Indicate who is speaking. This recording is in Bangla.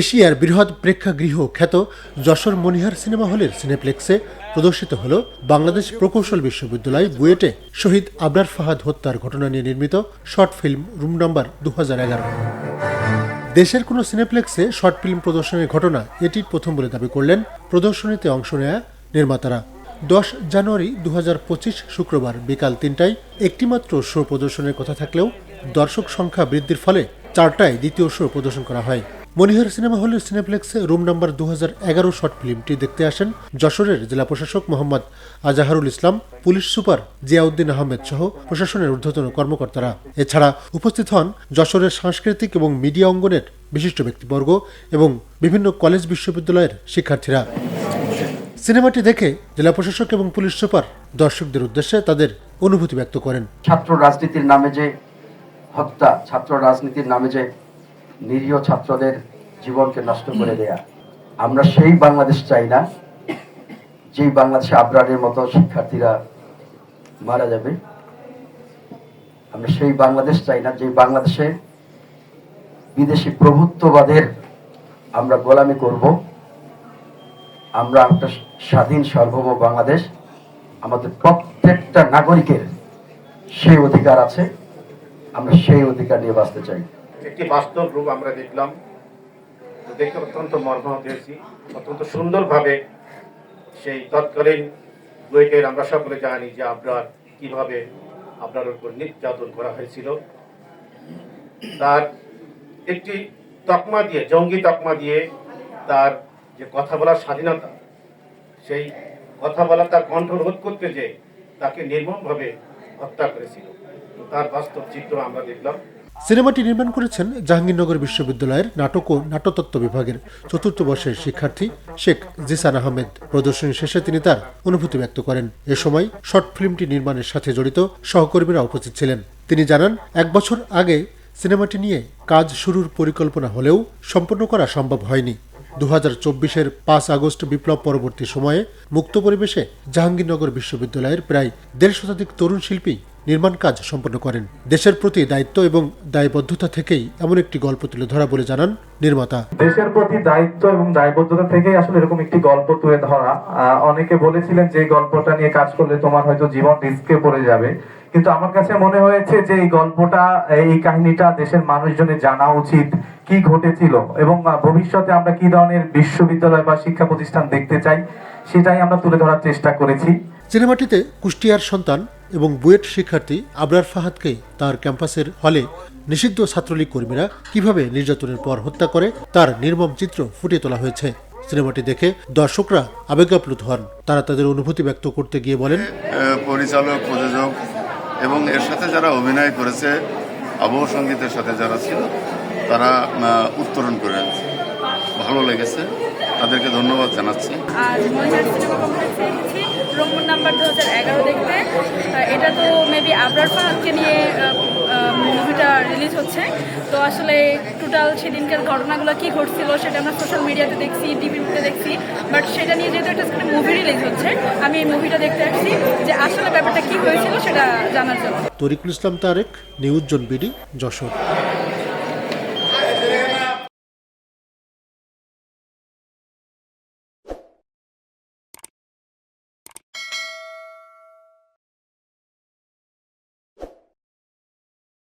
Speaker 1: এশিয়ার বৃহৎ প্রেক্ষাগৃহ খ্যাত যশোর মনিহার সিনেমা হলের সিনেপ্লেক্সে প্রদর্শিত হল বাংলাদেশ প্রকৌশল বিশ্ববিদ্যালয় বুয়েটে শহীদ আবরার ফাহাদ হত্যার ঘটনা নিয়ে নির্মিত শর্ট ফিল্ম রুম নাম্বার দু দেশের কোনো সিনেপ্লেক্সে শর্ট ফিল্ম প্রদর্শনের ঘটনা এটি প্রথম বলে দাবি করলেন প্রদর্শনীতে অংশ নেয়া নির্মাতারা। দশ জানুয়ারি দু হাজার পঁচিশ শুক্রবার বিকাল তিনটায় একটিমাত্র শো প্রদর্শনের কথা থাকলেও দর্শক সংখ্যা বৃদ্ধির ফলে চারটায় দ্বিতীয় শো প্রদর্শন করা হয়। মনিহার সিনেমা হলের সিনেপ্লেক্সে রুম নাম্বার দু শর্ট ফিল্মটি দেখতে আসেন যশোরের জেলা প্রশাসক মোহাম্মদ আজাহারুল ইসলাম, পুলিশ সুপার জিয়াউদ্দিন আহমেদ সহ প্রশাসনের ঊর্ধ্বতন কর্মকর্তারা। এছাড়া উপস্থিত হন যশোরের সাংস্কৃতিক এবং মিডিয়া অঙ্গনের বিশিষ্ট ব্যক্তিবর্গ এবং বিভিন্ন কলেজ বিশ্ববিদ্যালয়ের শিক্ষার্থীরা। সিনেমাটি দেখে জেলা প্রশাসক এবং পুলিশ সুপার দর্শকদের উদ্দেশ্যে তাদের অনুভূতি ব্যক্ত করেন।
Speaker 2: ছাত্র রাজনীতির নামে যে হত্যা, ছাত্র রাজনীতির নামে যে নিরীহ ছাত্রদের জীবনকে নষ্ট করে দেয়া। আমরা সেই বাংলাদেশ চাই না, যেই বাংলাদেশে আবরারের মতো শিক্ষার্থীরা মারা যাবে। আমরা সেই বাংলাদেশ চাই না যে বাংলাদেশে বিদেশি প্রভুত্ববাদের আমরা গোলামি করব। আমরা একটা স্বাধীন, সার্বভৌম বাংলাদেশ। আমাদের প্রত্যেকটা নাগরিকের সেই অধিকার আছে। আমরা সেই অধিকার নিয়ে বাঁচতে চাই।
Speaker 3: একটি বাস্তব রূপ আমরা দেখলাম। দেখে অত্যন্ত মর্মাহত হয়েছি। অত্যন্ত সুন্দরভাবে সেই তৎকালীন বুয়েটের আমরা সকলে জানি যে আপনার কীভাবে আপনার উপর নির্যাতন করা হয়েছিল। তার একটি তকমা দিয়ে, জঙ্গি তকমা দিয়ে তার যে কথা বলার স্বাধীনতা, সেই কথা বলা, তার কণ্ঠ রোধ করতে যে তাকে নির্মমভাবে হত্যা করেছিল। তার বাস্তব চিত্র আমরা দেখলাম।
Speaker 1: সিনেমাটি নির্মাণ করেছেন জাহাঙ্গীরনগর বিশ্ববিদ্যালয়ের নাটক ও নাট্যতত্ত্ব বিভাগের চতুর্থ বর্ষের শিক্ষার্থী শেখ জিসান আহমেদ। প্রদর্শনী শেষে তিনি তার অনুভূতি ব্যক্ত করেন। এ সময় শর্ট ফিল্মটি নির্মাণের সাথে জড়িত সহকর্মীরা উপস্থিত ছিলেন। তিনি জানান, এক বছর আগে সিনেমাটি নিয়ে কাজ শুরুর পরিকল্পনা হলেও সম্পন্ন করা সম্ভব হয়নি। দু হাজার চব্বিশের পাঁচ আগস্ট বিপ্লব পরবর্তী সময়ে মুক্ত পরিবেশে জাহাঙ্গীরনগর বিশ্ববিদ্যালয়ের প্রায় দেড় শতাধিক তরুণ শিল্পী নির্মাণ কাজ সম্পন্ন করেন। দেশের প্রতি দায়িত্ব এবং দায়বদ্ধতা থেকেই এমন একটি গল্প তুলে ধরা বলে জানান নির্মাতা।
Speaker 4: দেশের প্রতি দায়িত্ব এবং দায়বদ্ধতা থেকে আসলে এরকম একটি গল্প তুলে ধরা। অনেকে বলেছিলেন যে গল্পটা নিয়ে কাজ করলে তোমার হয়তো জীবন রিস্কে পড়ে যাবে। কিন্তু আমার কাছে মনে হয়েছে যে এই গল্পটা এই কাহিনীটা দেশের মানুষজনের জানা উচিত কি ঘটেছিল এবং ভবিষ্যতে আমরা কি ধরনের বিশ্ববিদ্যালয় বা শিক্ষা প্রতিষ্ঠান দেখতে চাই সেটাই আমরা তুলে ধরার চেষ্টা করেছি।
Speaker 1: সিনেমাটিতে কুষ্টিয়ার সন্তান এবং বুয়েট শিক্ষার্থী আবরার ফাহাদকে তার ক্যাম্পাসের হলে নিষিদ্ধ ছাত্রলীগ কর্মীরা কীভাবে নির্যাতনের পর হত্যা করে তার নির্মম চিত্র ফুটিয়ে তোলা হয়েছে। সিনেমাটি দেখে দর্শকরা আবেগাপ্লুত হন। তারা তাদের অনুভূতি ব্যক্ত করতে গিয়ে বলেন
Speaker 5: পরিচালক প্রযোজক এবং এর সাথে যারা অভিনয় করেছে আবহ সঙ্গীতের সাথে যারা ছিল তারা উত্তরণ করে ভালো লেগেছে। তাদেরকে ধন্যবাদ জানাচ্ছি।
Speaker 6: আর রোমন নাম্বার দু হাজার এগারো দেখতে এটা তো মেবি আবরার ফাহাদকে নিয়ে মুভিটা রিলিজ হচ্ছে। তো আসলে টোটাল সেদিনকার ঘটনাগুলো কি ঘটছিল সেটা আমরা সোশ্যাল মিডিয়াতে দেখছি টিভিতে দেখছি। বাট সেটা নিয়ে যেহেতু একটা মুভি রিলিজ হচ্ছে, আমি এই মুভিটা দেখতে আসছি যে আসলে ব্যাপারটা কি হয়েছিল সেটা জানার জন্য।
Speaker 1: তরিকুল ইসলাম তারেক, নিউজ জন বিডি, যশোর।